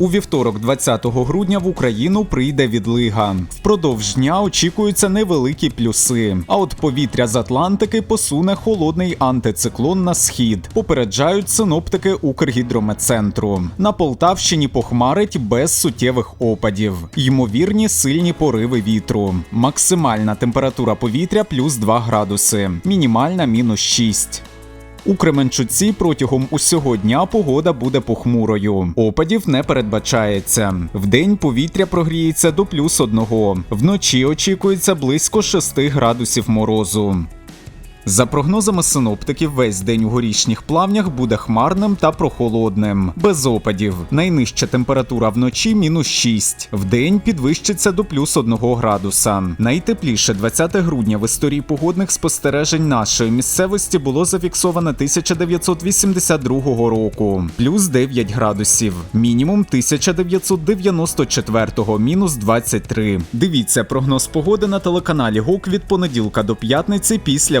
У вівторок, 20 грудня, в Україну прийде відлига. Впродовж дня очікуються невеликі плюси. А от повітря з Атлантики посуне холодний антициклон на схід. Попереджають синоптики Укргідрометцентру. На Полтавщині похмарить без суттєвих опадів. Ймовірні сильні пориви вітру. Максимальна температура повітря плюс 2 градуси, мінімальна мінус 6. У Кременчуці протягом усього дня погода буде похмурою. Опадів не передбачається. Вдень повітря прогріється до плюс одного. Вночі очікується близько 6 градусів морозу. За прогнозами синоптиків, весь день у горішніх плавнях буде хмарним та прохолодним, без опадів. Найнижча температура вночі мінус 6. Вдень підвищиться до плюс 1 градуса. Найтепліше 20 грудня в історії погодних спостережень нашої місцевості було зафіксовано 1982 року, плюс 9 градусів, мінімум 1994 мінус 23. Дивіться прогноз погоди на телеканалі ГОК від понеділка до п'ятниці після